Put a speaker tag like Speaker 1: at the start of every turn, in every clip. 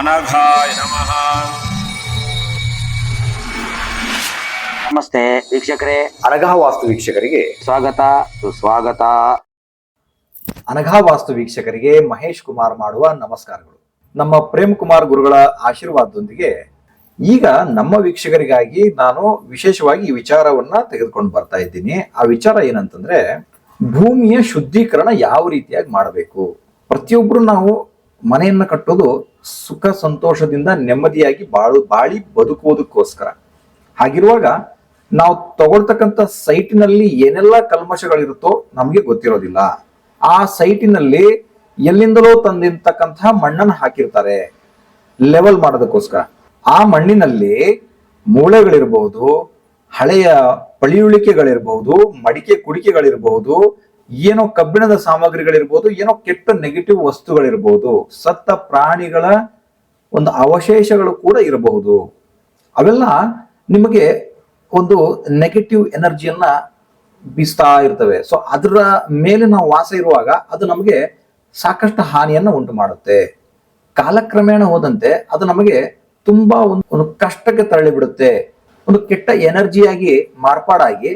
Speaker 1: ಅನಘಾಯ ನಮಃ
Speaker 2: ನಮಸ್ತೆ ವೀಕ್ಷಕರೇ.
Speaker 3: ಅನಘಾ ವಾಸ್ತು ವೀಕ್ಷಕರಿಗೆ
Speaker 2: ಸ್ವಾಗತ ಸುಸ್ವಾಗತ.
Speaker 3: ಅನಘಾ ವಾಸ್ತು ವೀಕ್ಷಕರಿಗೆ ಮಹೇಶ್ ಕುಮಾರ್ ಮಾಡುವ ನಮಸ್ಕಾರಗಳು. ನಮ್ಮ ಪ್ರೇಮ್ ಕುಮಾರ್ ಗುರುಗಳ ಆಶೀರ್ವಾದದೊಂದಿಗೆ ಈಗ ನಮ್ಮ ವೀಕ್ಷಕರಿಗಾಗಿ ನಾನು ವಿಶೇಷವಾಗಿ ಈ ವಿಚಾರವನ್ನ ತೆಗೆದುಕೊಂಡು ಬರ್ತಾ ಇದ್ದೀನಿ. ಆ ವಿಚಾರ ಏನಂತಂದ್ರೆ ಭೂಮಿಯ ಶುದ್ಧೀಕರಣ ಯಾವ ರೀತಿಯಾಗಿ ಮಾಡಬೇಕು? ಪ್ರತಿಯೊಬ್ರು ನಾವು ಮನೆಯನ್ನ ಕಟ್ಟೋದು ಸುಖ ಸಂತೋಷದಿಂದ ನೆಮ್ಮದಿಯಾಗಿ ಬಾಳು ಬಾಳಿ ಬದುಕುವುದಕ್ಕೋಸ್ಕರ. ಹಾಗಿರುವಾಗ ನಾವು ತಗೊಳ್ತಕ್ಕಂಥ ಸೈಟಿನಲ್ಲಿ ಏನೆಲ್ಲ ಕಲ್ಮಶಗಳಿರುತ್ತೋ ನಮಗೆ ಗೊತ್ತಿರೋದಿಲ್ಲ. ಆ ಸೈಟಿನಲ್ಲಿ ಎಲ್ಲಿಂದಲೋ ತಂದಿರ್ತಕ್ಕಂತಹ ಮಣ್ಣನ್ನು ಹಾಕಿರ್ತಾರೆ. ಲೆವೆಲ್ ಮಾಡೋದಕ್ಕೋಸ್ಕರ. ಆ ಮಣ್ಣಿನಲ್ಲಿ ಮೂಳೆಗಳಿರಬಹುದು ಹಳೆಯ ಪಳಿಯುಳಿಕೆಗಳಿರಬಹುದು ಮಡಿಕೆ ಕುಡಿಕೆಗಳಿರಬಹುದು ಏನೋ ಕಬ್ಬಿಣದ ಸಾಮಗ್ರಿಗಳಿರ್ಬೋದು, ಏನೋ ಕೆಟ್ಟ ನೆಗೆಟಿವ್ ವಸ್ತುಗಳಿರ್ಬೋದು, ಸತ್ತ ಪ್ರಾಣಿಗಳ ಒಂದು ಅವಶೇಷಗಳು ಕೂಡ ಇರಬಹುದು. ಅವೆಲ್ಲ ನಿಮಗೆ ಒಂದು ನೆಗೆಟಿವ್ ಎನರ್ಜಿಯನ್ನ ಬೀಸ್ತಾ ಇರ್ತವೆ. ಸೊ ಅದರ ಮೇಲೆ ನಾವು ವಾಸ ಇರುವಾಗ ಅದು ನಮಗೆ ಸಾಕಷ್ಟು ಹಾನಿಯನ್ನ ಉಂಟು ಮಾಡುತ್ತೆ. ಕಾಲಕ್ರಮೇಣ ಹೋದಂತೆ ಅದು ನಮಗೆ ತುಂಬಾ ಒಂದು ಕಷ್ಟಕ್ಕೆ ತಳ್ಳಿ ಬಿಡುತ್ತೆ ಒಂದು ಕೆಟ್ಟ ಎನರ್ಜಿಯಾಗಿ ಮಾರ್ಪಾಡಾಗಿ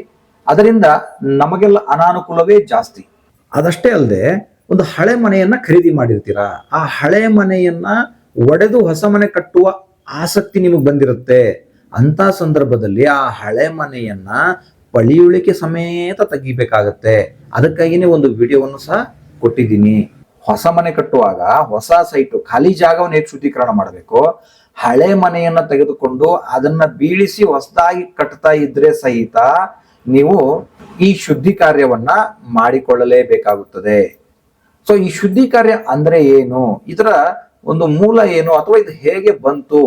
Speaker 3: ಅದರಿಂದ ನಮಗೆಲ್ಲ ಅನಾನುಕೂಲವೇ ಜಾಸ್ತಿ. ಅದಷ್ಟೇ ಅಲ್ಲದೆ ಒಂದು ಹಳೆ ಮನೆಯನ್ನ ಖರೀದಿ ಮಾಡಿರ್ತೀರಾ? ಆ ಹಳೆ ಮನೆಯನ್ನ ಒಡೆದು ಹೊಸ ಮನೆ ಕಟ್ಟುವ ಆಸಕ್ತಿ ನಿಮಗೆ ಬಂದಿರುತ್ತೆ. ಅಂತ ಸಂದರ್ಭದಲ್ಲಿ ಆ ಹಳೆ ಮನೆಯನ್ನ ಪಳಿಯುಳಿಕೆ ಸಮೇತ ತೆಗಿಬೇಕಾಗತ್ತೆ. ಅದಕ್ಕಾಗಿನೇ ಒಂದು ವಿಡಿಯೋವನ್ನು ಸಹ ಕೊಟ್ಟಿದ್ದೀನಿ. ಹೊಸ ಮನೆ ಕಟ್ಟುವಾಗ ಹೊಸ ಸೈಟು, ಖಾಲಿ ಜಾಗವನ್ನು ಹೇಗೆ ಶುದ್ಧೀಕರಣ ಮಾಡಬೇಕು? ಹಳೆ ಮನೆಯನ್ನ ತೆಗೆದುಕೊಂಡು ಅದನ್ನ ಬೀಳಿಸಿ ಹೊಸದಾಗಿ ಕಟ್ತಾ ಇದ್ರೆ ಸಹಿತ ನೀವು ಈ ಶುದ್ಧಿ ಕಾರ್ಯವನ್ನ ಮಾಡಿಕೊಳ್ಳಲೇಬೇಕಾಗುತ್ತದೆ. ಸೊ ಈ ಶುದ್ಧಿ ಕಾರ್ಯ ಅಂದ್ರೆ ಏನು? ಇದರ ಒಂದು ಮೂಲ ಏನು? ಅಥವಾ ಇದು ಹೇಗೆ ಬಂತು?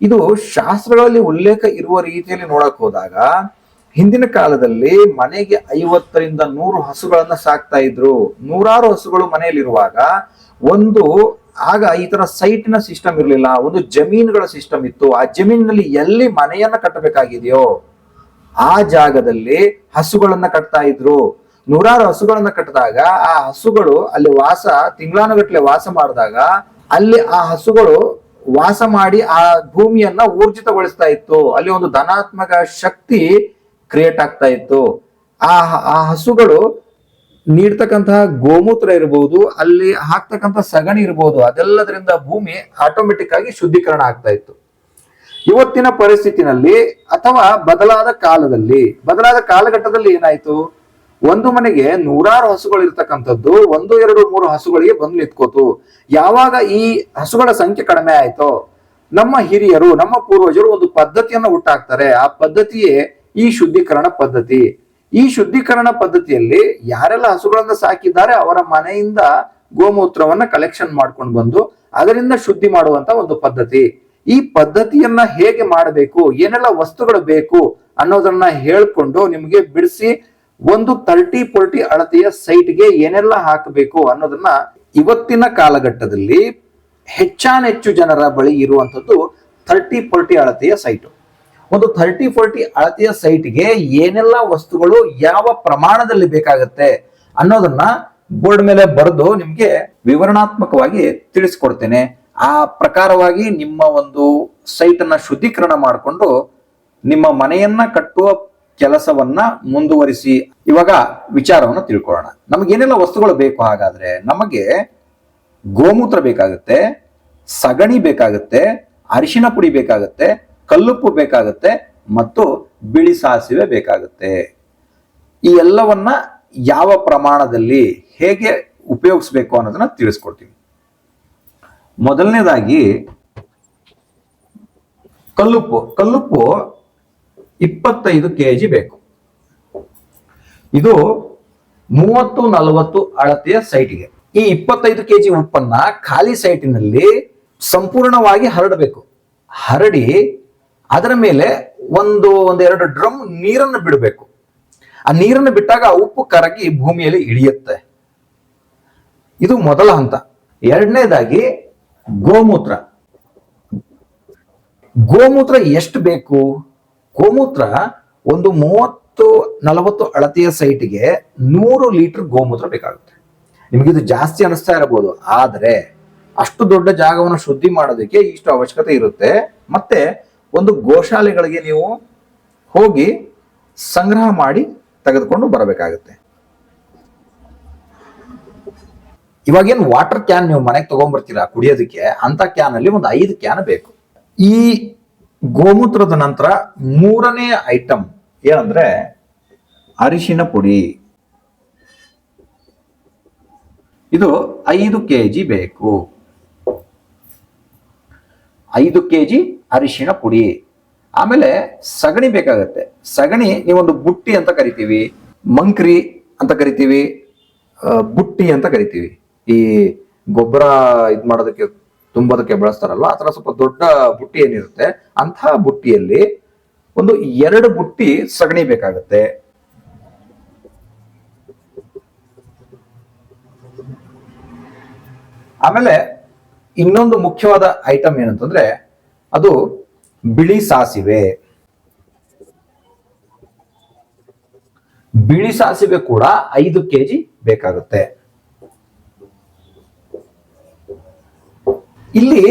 Speaker 3: ಇದು ಶಾಸ್ತ್ರಗಳಲ್ಲಿ ಉಲ್ಲೇಖ ಇರುವ ರೀತಿಯಲ್ಲಿ ನೋಡಕ್ ಹೋದಾಗ, ಹಿಂದಿನ ಕಾಲದಲ್ಲಿ ಮನೆಗೆ ಐವತ್ತರಿಂದ ನೂರು ಹಸುಗಳನ್ನ ಸಾಕ್ತಾ ಇದ್ರು. ನೂರಾರು ಹಸುಗಳು ಮನೆಯಲ್ಲಿರುವಾಗ ಒಂದು, ಆಗ ಈ ತರ ಸೈಟ್ನ ಸಿಸ್ಟಮ್ ಇರಲಿಲ್ಲ. ಒಂದು ಜಮೀನುಗಳ ಸಿಸ್ಟಮ್ ಇತ್ತು. ಆ ಜಮೀನಿನಲ್ಲಿ ಎಲ್ಲಿ ಮನೆಯನ್ನ ಕಟ್ಟಬೇಕಾಗಿದೆಯೋ ಆ ಜಾಗದಲ್ಲಿ ಹಸುಗಳನ್ನ ಕಟ್ತಾ ಇದ್ರು. ನೂರಾರು ಹಸುಗಳನ್ನ ಕಟ್ಟಿದಾಗ ಆ ಹಸುಗಳು ಅಲ್ಲಿ ವಾಸ, ತಿಂಗಳಾನುಗಟ್ಲೆ ವಾಸ ಮಾಡಿದಾಗ ಅಲ್ಲಿ ಆ ಹಸುಗಳು ವಾಸ ಮಾಡಿ ಆ ಭೂಮಿಯನ್ನ ಊರ್ಜಿತಗೊಳಿಸ್ತಾ ಇತ್ತು. ಅಲ್ಲಿ ಒಂದು ಧನಾತ್ಮಕ ಶಕ್ತಿ ಕ್ರಿಯೇಟ್ ಆಗ್ತಾ ಇತ್ತು. ಆ ಆ ಹಸುಗಳು ನೀಡ್ತಕ್ಕಂತಹ ಗೋಮೂತ್ರ ಇರಬಹುದು ಅಲ್ಲಿ ಹಾಕ್ತಕ್ಕಂತ ಸಗಣಿ ಇರಬಹುದು ಅದೆಲ್ಲದರಿಂದ ಭೂಮಿ ಆಟೋಮೆಟಿಕ್ ಆಗಿ ಶುದ್ಧೀಕರಣ ಆಗ್ತಾ ಇತ್ತು. ಇವತ್ತಿನ ಪರಿಸ್ಥಿತಿನಲ್ಲಿ ಅಥವಾ ಬದಲಾದ ಕಾಲದಲ್ಲಿ, ಬದಲಾದ ಕಾಲಘಟ್ಟದಲ್ಲಿ ಏನಾಯ್ತು? ಒಂದು ಮನೆಗೆ ನೂರಾರು ಹಸುಗಳು ಇರ್ತಕ್ಕಂಥದ್ದು, ಒಂದು, ಎರಡು, ಮೂರು ಹಸುಗಳಿಗೆ ಬಂದು ನಿಂತ್ಕೋತು. ಯಾವಾಗ ಈ ಹಸುಗಳ ಸಂಖ್ಯೆ ಕಡಿಮೆ ಆಯ್ತೋ, ನಮ್ಮ ಹಿರಿಯರು, ನಮ್ಮ ಪೂರ್ವಜರು ಒಂದು ಪದ್ಧತಿಯನ್ನು ಹುಟ್ಟಾಕ್ತಾರೆ. ಆ ಪದ್ಧತಿಯೇ ಈ ಶುದ್ಧೀಕರಣ ಪದ್ಧತಿ. ಈ ಶುದ್ಧೀಕರಣ ಪದ್ಧತಿಯಲ್ಲಿ ಯಾರೆಲ್ಲ ಹಸುಗಳನ್ನ ಸಾಕಿದ್ದಾರೆ, ಅವರ ಮನೆಯಿಂದ ಗೋಮೂತ್ರವನ್ನ ಕಲೆಕ್ಷನ್ ಮಾಡ್ಕೊಂಡು ಬಂದು, ಅದರಿಂದ ಶುದ್ಧಿ ಮಾಡುವಂತ ಒಂದು ಪದ್ಧತಿ. ಈ ಪದ್ಧತಿಯನ್ನ ಹೇಗೆ ಮಾಡಬೇಕು, ಏನೆಲ್ಲ ವಸ್ತುಗಳು ಬೇಕು ಅನ್ನೋದನ್ನ ಹೇಳ್ಕೊಂಡು ನಿಮಗೆ ಬಿಡಿಸಿ ಒಂದು ತರ್ಟಿ ಫೋರ್ಟಿ ಅಳತೆಯ ಸೈಟ್ಗೆ ಏನೆಲ್ಲ ಹಾಕಬೇಕು ಅನ್ನೋದನ್ನ ಇವತ್ತಿನ ಕಾಲಘಟ್ಟದಲ್ಲಿ ಹೆಚ್ಚಾನೆಚ್ಚು ಜನರ ಬಳಿ ಇರುವಂತದ್ದು ಥರ್ಟಿ ಫೋರ್ಟಿ ಅಳತೆಯ ಸೈಟು. ಒಂದು ಥರ್ಟಿ ಫೋರ್ಟಿ ಅಳತೆಯ ಸೈಟ್ಗೆ ಏನೆಲ್ಲ ವಸ್ತುಗಳು ಯಾವ ಪ್ರಮಾಣದಲ್ಲಿ ಬೇಕಾಗತ್ತೆ ಅನ್ನೋದನ್ನ ಬೋರ್ಡ್ ಮೇಲೆ ಬರೆದು ನಿಮ್ಗೆ ವಿವರಣಾತ್ಮಕವಾಗಿ ತಿಳಿಸ್ಕೊಡ್ತೇನೆ. ಆ ಪ್ರಕಾರವಾಗಿ ನಿಮ್ಮ ಒಂದು ಸೈಟ್ ಶುದ್ಧೀಕರಣ ಮಾಡಿಕೊಂಡು ನಿಮ್ಮ ಮನೆಯನ್ನ ಕಟ್ಟುವ ಕೆಲಸವನ್ನ ಮುಂದುವರಿಸಿ ಇವಾಗ ವಿಚಾರವನ್ನು ತಿಳ್ಕೊಳ್ಳೋಣ. ನಮಗೆ ಏನೆಲ್ಲ ವಸ್ತುಗಳು ಬೇಕು ಹಾಗಾದ್ರೆ ನಮಗೆ ಗೋಮೂತ್ರ ಬೇಕಾಗುತ್ತೆ, ಸಗಣಿ ಬೇಕಾಗುತ್ತೆ, ಅರಿಶಿನ ಪುಡಿ ಬೇಕಾಗುತ್ತೆ, ಕಲ್ಲುಪ್ಪು ಬೇಕಾಗುತ್ತೆ ಮತ್ತು ಬಿಳಿ ಸಾಸಿವೆ ಬೇಕಾಗುತ್ತೆ. ಈ ಎಲ್ಲವನ್ನ ಯಾವ ಪ್ರಮಾಣದಲ್ಲಿ ಹೇಗೆ ಉಪಯೋಗಿಸ್ಬೇಕು ಅನ್ನೋದನ್ನ ತಿಳಿಸ್ಕೊಡ್ತೀವಿ ಮೊದಲನೇದಾಗಿ ಕಲ್ಲುಪ್ಪು. ಕಲ್ಲುಪ್ಪು ಇಪ್ಪತ್ತೈದು ಕೆ ಜಿ ಬೇಕು. ಇದು ಮೂವತ್ತು ನಲವತ್ತು ಅಳತೆಯ ಸೈಟ್ಗೆ ಈ ಇಪ್ಪತ್ತೈದು ಕೆ ಜಿ ಉಪ್ಪನ್ನ ಖಾಲಿ ಸೈಟಿನಲ್ಲಿ ಸಂಪೂರ್ಣವಾಗಿ ಹರಡಬೇಕು. ಹರಡಿ ಅದರ ಮೇಲೆ ಒಂದು ಒಂದೆರಡು ಡ್ರಮ್ ನೀರನ್ನು ಬಿಡಬೇಕು. ಆ ನೀರನ್ನು ಬಿಟ್ಟಾಗ ಆ ಉಪ್ಪು ಕರಗಿ ಭೂಮಿಯಲ್ಲಿ ಇಳಿಯುತ್ತೆ. ಇದು ಮೊದಲ ಹಂತ. ಎರಡನೇದಾಗಿ ಗೋಮೂತ್ರ. ಗೋಮೂತ್ರ ಎಷ್ಟು ಬೇಕು? ಗೋಮೂತ್ರ ಒಂದು ಮೂವತ್ತು, ನಲವತ್ತು ಅಳತೆಯ ಸೈಟ್ಗೆ ನೂರು ಲೀಟರ್ ಗೋಮೂತ್ರ ಬೇಕಾಗುತ್ತೆ. ನಿಮಗೆ ಇದು ಜಾಸ್ತಿ ಅನಿಸ್ತಾ ಇರಬಹುದು. ಆದರೆ ಅಷ್ಟು ದೊಡ್ಡ ಜಾಗವನ್ನು ಶುದ್ಧಿ ಮಾಡೋದಕ್ಕೆ ಇಷ್ಟು ಅವಶ್ಯಕತೆ ಇರುತ್ತೆ. ಮತ್ತೆ ಒಂದು ಗೋಶಾಲೆಗಳಿಗೆ ನೀವು ಹೋಗಿ ಸಂಗ್ರಹ ಮಾಡಿ ತೆಗೆದುಕೊಂಡು ಬರಬೇಕಾಗುತ್ತೆ. ಇವಾಗೇನು ವಾಟರ್ ಕ್ಯಾನ್ ನೀವು ಮನೆಗೆ ತಗೊಂಡ್ಬರ್ತೀರಾ ಕುಡಿಯೋದಕ್ಕೆ? ಅಂತ ಕ್ಯಾನ್ ಅಲ್ಲಿ ಒಂದು ಐದು ಕ್ಯಾನ್ ಬೇಕು. ಈ ಗೋಮೂತ್ರದ ನಂತರ ಮೂರನೇ ಐಟಮ್ ಏನಂದ್ರೆ ಅರಿಶಿನ ಪುಡಿ. ಇದು ಐದು ಕೆ ಜಿ ಬೇಕು. ಐದು ಕೆ ಜಿ ಅರಿಶಿಣ ಪುಡಿ. ಆಮೇಲೆ ಸಗಣಿ ಬೇಕಾಗತ್ತೆ. ಸಗಣಿ ನೀವೊಂದು ಬುಟ್ಟಿ ಅಂತ ಕರಿತೀವಿ. ಮಂಕ್ರಿ ಅಂತ ಕರಿತೀವಿ. ಬುಟ್ಟಿ ಅಂತ ಕರಿತೀವಿ. ಈ ಗೊಬ್ಬರ ಇದ್ ಮಾಡೋದಕ್ಕೆ ತುಂಬೋದಕ್ಕೆ ಬಳಸ್ತಾರಲ್ಲ ಆ ಥರ ಸ್ವಲ್ಪ ದೊಡ್ಡ ಬುಟ್ಟಿ ಏನಿರುತ್ತೆ ಅಂತಹ ಬುಟ್ಟಿಯಲ್ಲಿ ಒಂದು ಎರಡು ಬುಟ್ಟಿ ಸಗಣಿ ಬೇಕಾಗತ್ತೆ. ಆಮೇಲೆ ಇನ್ನೊಂದು ಮುಖ್ಯವಾದ ಐಟಮ್ ಏನಂತಂದ್ರೆ, ಅದು ಬಿಳಿ ಸಾಸಿವೆ. ಬಿಳಿ ಸಾಸಿವೆ ಕೂಡ ಐದು ಕೆಜಿ ಬೇಕಾಗುತ್ತೆ. ಇಲ್ಲಿ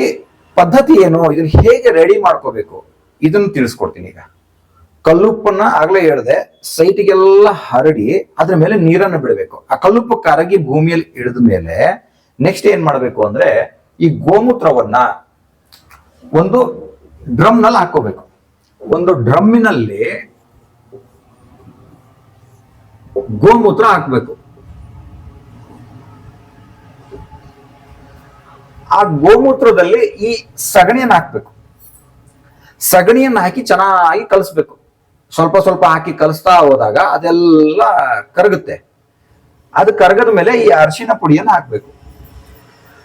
Speaker 3: ಪದ್ಧತಿ ಏನು? ಇದನ್ನ ಹೇಗೆ ರೆಡಿ ಮಾಡ್ಕೋಬೇಕು? ಇದನ್ನು ತಿಳಿಸ್ಕೊಡ್ತೀನಿ ಈಗ. ಕಲ್ಲುಪ್ಪನ್ನ ಆಗ್ಲೇ ಹೇಳಿದೆ, ಸೈಟಿಗೆಲ್ಲ ಹರಡಿ ಅದ್ರ ಮೇಲೆ ನೀರನ್ನು ಬಿಡಬೇಕು. ಆ ಕಲ್ಲುಪ್ಪು ಕರಗಿ ಭೂಮಿಯಲ್ಲಿ ಇಳಿದ ಮೇಲೆ ನೆಕ್ಸ್ಟ್ ಏನ್ ಮಾಡಬೇಕು ಅಂದ್ರೆ, ಈ ಗೋಮೂತ್ರವನ್ನ ಒಂದು ಡ್ರಮ್ನಲ್ಲಿ ಹಾಕೋಬೇಕು ಒಂದು ಡ್ರಮ್ಮಿನಲ್ಲಿ ಗೋಮೂತ್ರ ಹಾಕ್ಬೇಕು. ಆ ಗೋಮೂತ್ರದಲ್ಲಿ ಈ ಸಗಣಿಯನ್ನು ಹಾಕ್ಬೇಕು. ಸಗಣಿಯನ್ನು ಹಾಕಿ ಚೆನ್ನಾಗಿ ಕಲಿಸ್ಬೇಕು. ಸ್ವಲ್ಪ ಸ್ವಲ್ಪ ಹಾಕಿ ಕಲಿಸ್ತಾ ಹೋದಾಗ ಅದೆಲ್ಲ ಕರಗುತ್ತೆ. ಅದು ಕರಗದ ಮೇಲೆ ಈ ಅರಿಶಿನ ಪುಡಿಯನ್ನು ಹಾಕ್ಬೇಕು.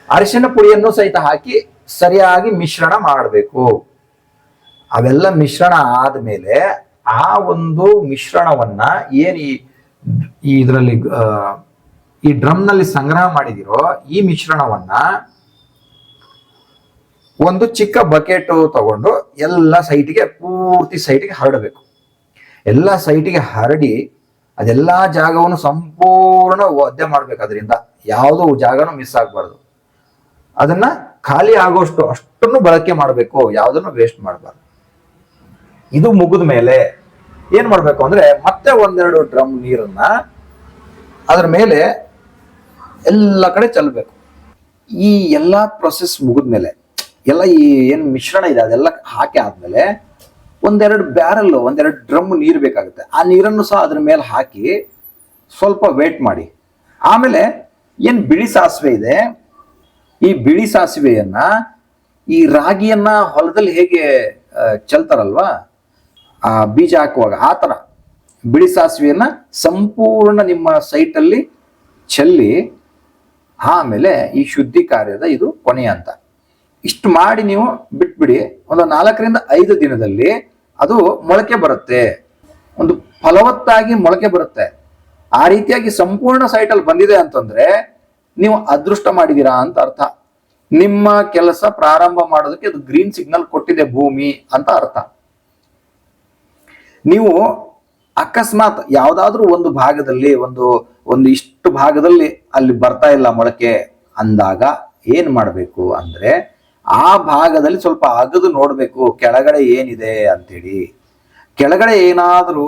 Speaker 3: ಅರಿಶಿನ ಪುಡಿಯನ್ನು ಸಹಿತ ಹಾಕಿ ಸರಿಯಾಗಿ ಮಿಶ್ರಣ ಮಾಡಬೇಕು. ಅವೆಲ್ಲ ಮಿಶ್ರಣ ಆದ್ಮೇಲೆ ಆ ಒಂದು ಮಿಶ್ರಣವನ್ನ ಏನ್ ಈ ಇದರಲ್ಲಿ ಈ ಡ್ರಮ್ನಲ್ಲಿ ಸಂಗ್ರಹ ಮಾಡಿದಿರೋ ಈ ಮಿಶ್ರಣವನ್ನ ಒಂದು ಚಿಕ್ಕ ಬಕೆಟ್ ತಗೊಂಡು ಎಲ್ಲ ಸೈಟಿಗೆ ಪೂರ್ತಿ ಸೈಟಿಗೆ ಹರಡಬೇಕು. ಎಲ್ಲ ಸೈಟಿಗೆ ಹರಡಿ ಅದೆಲ್ಲ ಜಾಗವನ್ನು ಸಂಪೂರ್ಣ ಒದ್ದೆ ಮಾಡ್ಬೇಕು ಅದರಿಂದ. ಯಾವುದೋ ಜಾಗನೂ ಮಿಸ್ ಆಗಬಾರ್ದು. ಅದನ್ನ ಖಾಲಿ ಆಗೋಷ್ಟು ಅಷ್ಟನ್ನು ಬಳಕೆ ಮಾಡಬೇಕು, ಯಾವುದನ್ನು ವೇಸ್ಟ್ ಮಾಡಬಾರ್ದು. ಇದು ಮುಗಿದ ಮೇಲೆ ಏನ್ ಮಾಡ್ಬೇಕು ಅಂದ್ರೆ ಮತ್ತೆ ಒಂದೆರಡು ಡ್ರಮ್ ನೀರನ್ನ ಅದರ ಮೇಲೆ ಎಲ್ಲ ಕಡೆ ಚೆಲ್ಲಬೇಕು ಈ ಎಲ್ಲಾ ಪ್ರೊಸೆಸ್ ಮುಗಿದ್ಮೇಲೆ ಎಲ್ಲ ಈ ಏನು ಮಿಶ್ರಣ ಇದೆ, ಅದೆಲ್ಲ ಹಾಕಿ ಆದ್ಮೇಲೆ ಒಂದೆರಡು ಬ್ಯಾರಲ್ ಒಂದೆರಡು ಡ್ರಮ್ ನೀರು ಬೇಕಾಗುತ್ತೆ. ಆ ನೀರನ್ನು ಸಹ ಅದ್ರ ಮೇಲೆ ಹಾಕಿ ಸ್ವಲ್ಪ ವೇಟ್ ಮಾಡಿ. ಆಮೇಲೆ ಏನು ಬಿಳಿ ಸಾಸಿವೆ ಇದೆ, ಈ ಬಿಳಿ ಸಾಸಿವೆಯನ್ನ ಈ ರಾಗಿಯನ್ನ ಹೊಲದಲ್ಲಿ ಹೇಗೆ ಚೆಲ್ತಾರಲ್ವಾ, ಆ ಬೀಜ ಹಾಕುವಾಗ, ಆ ಥರ ಬಿಳಿ ಸಾಸಿವೆಯನ್ನ ಸಂಪೂರ್ಣ ನಿಮ್ಮ ಸೈಟಲ್ಲಿ ಚೆಲ್ಲಿ ಆಮೇಲೆ ಈ ಶುದ್ಧಿ ಕಾರ್ಯದ ಇದು ಕೊನೆಯ ಅಂತ ಇಷ್ಟು ಮಾಡಿ ನೀವು ಬಿಟ್ಬಿಡಿ. ಒಂದು ನಾಲ್ಕರಿಂದ ಐದು ದಿನದಲ್ಲಿ ಅದು ಮೊಳಕೆ ಬರುತ್ತೆ. ಒಂದು ಫಲವತ್ತಾಗಿ ಮೊಳಕೆ ಬರುತ್ತೆ. ಆ ರೀತಿಯಾಗಿ ಸಂಪೂರ್ಣ ಸೈಟಲ್ಲಿ ಬಂದಿದೆ ಅಂತಂದ್ರೆ ನೀವು ಅದೃಷ್ಟ ಮಾಡಿದೀರಾ ಅಂತ ಅರ್ಥ. ನಿಮ್ಮ ಕೆಲಸ ಪ್ರಾರಂಭ ಮಾಡೋದಕ್ಕೆ ಅದು ಗ್ರೀನ್ ಸಿಗ್ನಲ್ ಕೊಟ್ಟಿದೆ ಭೂಮಿ ಅಂತ ಅರ್ಥ. ನೀವು ಅಕಸ್ಮಾತ್ ಯಾವುದಾದ್ರೂ ಒಂದು ಭಾಗದಲ್ಲಿ ಒಂದು ಒಂದು ಇಷ್ಟು ಭಾಗದಲ್ಲಿ ಅಲ್ಲಿ ಬರ್ತಾ ಇಲ್ಲ ಮೊಳಕೆ ಅಂದಾಗ ಏನ್ ಮಾಡಬೇಕು ಅಂದ್ರೆ ಆ ಭಾಗದಲ್ಲಿ ಸ್ವಲ್ಪ ಅಗದು ನೋಡಬೇಕು, ಕೆಳಗಡೆ ಏನಿದೆ ಅಂತೇಳಿ. ಕೆಳಗಡೆ ಏನಾದರೂ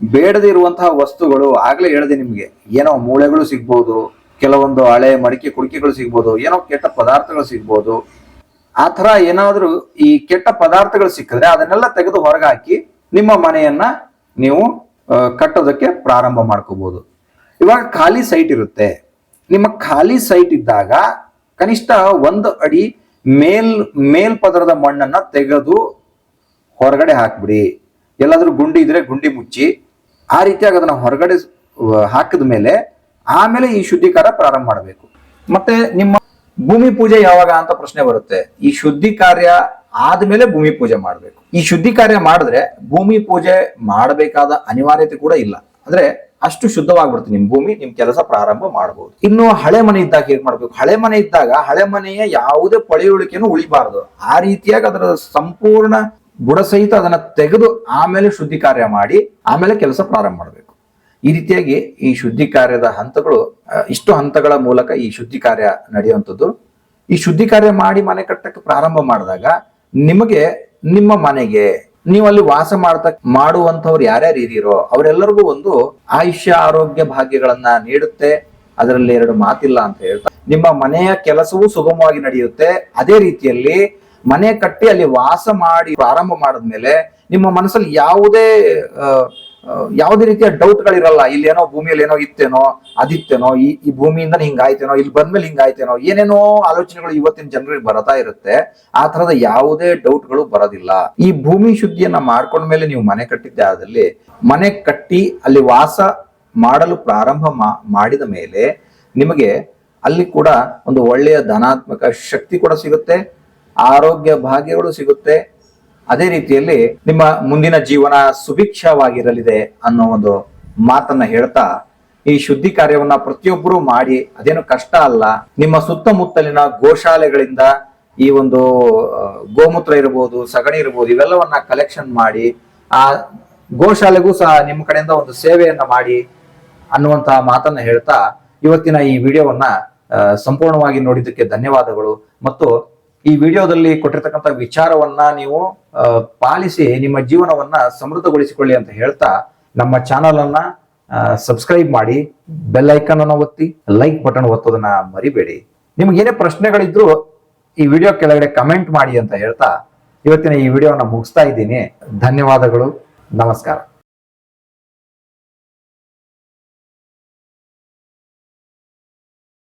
Speaker 3: ಬೇಡದಿರುವಂತಹ ವಸ್ತುಗಳು, ಆಗಲೇ ಹೇಳಿದೆ ನಿಮಗೆ, ಏನೋ ಮೂಳೆಗಳು ಸಿಗ್ಬೋದು, ಕೆಲವೊಂದು ಹಳೆ ಮಡಿಕೆ ಕುಡಿಕೆಗಳು ಸಿಗ್ಬೋದು, ಏನೋ ಕೆಟ್ಟ ಪದಾರ್ಥಗಳು ಸಿಗ್ಬೋದು. ಆ ಥರ ಏನಾದರೂ ಈ ಕೆಟ್ಟ ಪದಾರ್ಥಗಳು ಸಿಕ್ಕಿದ್ರೆ ಅದನ್ನೆಲ್ಲ ತೆಗೆದು ಹೊರಗೆ ಹಾಕಿ ನಿಮ್ಮ ಮನೆಯನ್ನ ನೀವು ಕಟ್ಟೋದಕ್ಕೆ ಪ್ರಾರಂಭ ಮಾಡ್ಕೋಬಹುದು ಇವಾಗ ಖಾಲಿ ಸೈಟ್ ಇರುತ್ತೆ. ನಿಮ್ಮ ಖಾಲಿ ಸೈಟ್ ಇದ್ದಾಗ ಕನಿಷ್ಠ ಒಂದು ಅಡಿ ಮೇಲ್, ಮೇಲ್ಪದರದ ಮಣ್ಣನ್ನ ತೆಗೆದು ಹೊರಗಡೆ ಹಾಕ್ಬಿಡಿ. ಎಲ್ಲಾದ್ರೂ ಗುಂಡಿ ಇದ್ರೆ ಗುಂಡಿ ಮುಚ್ಚಿ, ಆ ರೀತಿಯಾಗಿ ಅದನ್ನ ಹೊರಗಡೆ ಹಾಕಿದ ಮೇಲೆ ಆಮೇಲೆ ಈ ಶುದ್ಧೀಕಾರ ಪ್ರಾರಂಭ ಮಾಡಬೇಕು. ಮತ್ತೆ ನಿಮ್ಮ ಭೂಮಿ ಪೂಜೆ ಯಾವಾಗ ಅಂತ ಪ್ರಶ್ನೆ ಬರುತ್ತೆ. ಈ ಶುದ್ಧಿ ಕಾರ್ಯ ಆದ್ಮೇಲೆ ಭೂಮಿ ಪೂಜೆ ಮಾಡಬೇಕು. ಈ ಶುದ್ಧಿ ಕಾರ್ಯ ಮಾಡಿದ್ರೆ ಭೂಮಿ ಪೂಜೆ ಮಾಡಬೇಕಾದ ಅನಿವಾರ್ಯತೆ ಕೂಡ ಇಲ್ಲ. ಅಂದ್ರೆ ಅಷ್ಟು ಶುದ್ಧವಾಗ್ಬಿಡುತ್ತೆ ನಿಮ್ ಭೂಮಿ, ನಿಮ್ ಕೆಲಸ ಪ್ರಾರಂಭ ಮಾಡಬಹುದು ಇನ್ನು ಹಳೆ ಮನೆ ಇದ್ದಾಗ ಹೇಗ್ ಮಾಡ್ಬೇಕು? ಹಳೆ ಮನೆ ಇದ್ದಾಗ ಹಳೆ ಮನೆಯ ಯಾವುದೇ ಪಳೆಯುಳಿಕೆನೂ ಉಳಿಬಾರದು. ಆ ರೀತಿಯಾಗಿ ಅದರ ಸಂಪೂರ್ಣ ಬುಡ ಸಹಿತ ಅದನ್ನ ತೆಗೆದು ಆಮೇಲೆ ಶುದ್ಧಿ ಕಾರ್ಯ ಮಾಡಿ, ಆಮೇಲೆ ಕೆಲಸ ಪ್ರಾರಂಭ ಮಾಡಬೇಕು. ಈ ರೀತಿಯಾಗಿ ಈ ಶುದ್ಧಿ ಕಾರ್ಯದ ಹಂತಗಳು ಇಷ್ಟು ಹಂತಗಳ ಮೂಲಕ ಈ ಶುದ್ಧಿ ಕಾರ್ಯ ನಡೆಯುವಂಥದ್ದು. ಈ ಶುದ್ಧಿ ಕಾರ್ಯ ಮಾಡಿ ಮನೆ ಕಟ್ಟಕ್ಕೆ ಪ್ರಾರಂಭ ಮಾಡಿದಾಗ ನಿಮಗೆ ನಿಮ್ಮ ಮನೆಗೆ ನೀವು ಅಲ್ಲಿ ವಾಸ ಮಾಡ್ತ ಮಾಡುವಂತವ್ರು ಯಾರ್ಯಾರು ಇದೀರೋ ಅವರೆಲ್ಲರಿಗೂ ಒಂದು ಆಯುಷ್ಯ, ಆರೋಗ್ಯ ಭಾಗ್ಯಗಳನ್ನ ನೀಡುತ್ತೆ. ಅದರಲ್ಲಿ ಎರಡು ಮಾತಿಲ್ಲ ಅಂತ ಹೇಳ್ತಾ. ನಿಮ್ಮ ಮನೆಯ ಕೆಲಸವೂ ಸುಗಮವಾಗಿ ನಡೆಯುತ್ತೆ. ಅದೇ ರೀತಿಯಲ್ಲಿ ಮನೆ ಕಟ್ಟಿ ಅಲ್ಲಿ ವಾಸ ಮಾಡಿ ಪ್ರಾರಂಭ ಮಾಡಿದ್ಮೇಲೆ ನಿಮ್ಮ ಮನಸ್ಸಲ್ಲಿ ಯಾವುದೇ ಯಾವುದೇ ರೀತಿಯ ಡೌಟ್ಗಳಿರಲ್ಲ ಏನೋ ಭೂಮಿಯಲ್ಲಿ ಏನೋ ಇತ್ತೇನೋ, ಅದಿತ್ತೇನೋ, ಈ ಈ ಭೂಮಿಯಿಂದ ಹಿಂಗಾಯ್ತೇನೋ, ಇಲ್ಲಿ ಬಂದ್ಮೇಲೆ ಹಿಂಗಾಯ್ತೇನೋ, ಏನೇನೋ ಆಲೋಚನೆಗಳು ಇವತ್ತಿನ ಜನರಿಗೆ ಬರತಾ ಇರುತ್ತೆ, ಆ ತರದ ಯಾವುದೇ ಡೌಟ್ಗಳು ಬರೋದಿಲ್ಲ. ಈ ಭೂಮಿ ಶುದ್ಧಿಯನ್ನ ಮಾಡ್ಕೊಂಡ್ಮೇಲೆ ನೀವು ಮನೆ ಕಟ್ಟಿದ್ದೆ ಆದಲ್ಲಿ ಮನೆ ಕಟ್ಟಿ ಅಲ್ಲಿ ವಾಸ ಮಾಡಲು ಪ್ರಾರಂಭ ಮಾಡಿದ ಮೇಲೆ ನಿಮಗೆ ಅಲ್ಲಿ ಕೂಡ ಒಂದು ಒಳ್ಳೆಯ ಧನಾತ್ಮಕ ಶಕ್ತಿ ಕೂಡ ಸಿಗುತ್ತೆ, ಆರೋಗ್ಯ ಭಾಗ್ಯಗಳು ಸಿಗುತ್ತೆ ಅದೇ ರೀತಿಯಲ್ಲಿ ನಿಮ್ಮ ಮುಂದಿನ ಜೀವನ ಸುಭಿಕ್ಷವಾಗಿರಲಿದೆ ಅನ್ನೋ ಒಂದು ಮಾತನ್ನ ಹೇಳ್ತಾ ಈ ಶುದ್ಧಿ ಕಾರ್ಯವನ್ನ ಪ್ರತಿಯೊಬ್ಬರು ಮಾಡಿ ಅದೇನು ಕಷ್ಟ ಅಲ್ಲ, ನಿಮ್ಮ ಸುತ್ತಮುತ್ತಲಿನ ಗೋಶಾಲೆಗಳಿಂದ ಈ ಒಂದು ಗೋಮೂತ್ರ ಇರಬಹುದು ಸಗಣಿ ಇರಬಹುದು ಇವೆಲ್ಲವನ್ನ ಕಲೆಕ್ಷನ್ ಮಾಡಿ, ಆ ಗೋಶಾಲೆಗೂ ಸಹ ನಿಮ್ಮ ಕಡೆಯಿಂದ ಒಂದು ಸೇವೆಯನ್ನ ಮಾಡಿ ಅನ್ನುವಂತಹ ಮಾತನ್ನ ಹೇಳ್ತಾ ಇವತ್ತಿನ ಈ ವಿಡಿಯೋವನ್ನ ಸಂಪೂರ್ಣವಾಗಿ ನೋಡಿದ್ದಕ್ಕೆ ಧನ್ಯವಾದಗಳು. ಮತ್ತು ಈ ವಿಡಿಯೋದಲ್ಲಿ ಕೊಟ್ಟಿರ್ತಕ್ಕಂಥ ವಿಚಾರವನ್ನ ನೀವು ಪಾಲಿಸಿ ನಿಮ್ಮ ಜೀವನವನ್ನ ಸಮೃದ್ಧಗೊಳಿಸಿಕೊಳ್ಳಿ ಅಂತ ಹೇಳ್ತಾ ನಮ್ಮ ಚಾನಲ್ ಅನ್ನ ಸಬ್ಸ್ಕ್ರೈಬ್ ಮಾಡಿ ಬೆಲ್ ಐಕನ್ ಅನ್ನು ಒತ್ತಿ ಲೈಕ್ ಬಟನ್ ಒತ್ತೋದನ್ನ ಮರಿಬೇಡಿ. ನಿಮ್ಗೆ ಏನೇ ಪ್ರಶ್ನೆಗಳಿದ್ರು ಈ ವಿಡಿಯೋ ಕೆಳಗಡೆ ಕಮೆಂಟ್ ಮಾಡಿ ಅಂತ ಹೇಳ್ತಾ ಇವತ್ತಿನ ಈ ವಿಡಿಯೋನ ಮುಗಿಸ್ತಾ ಇದ್ದೀನಿ. ಧನ್ಯವಾದಗಳು. ನಮಸ್ಕಾರ.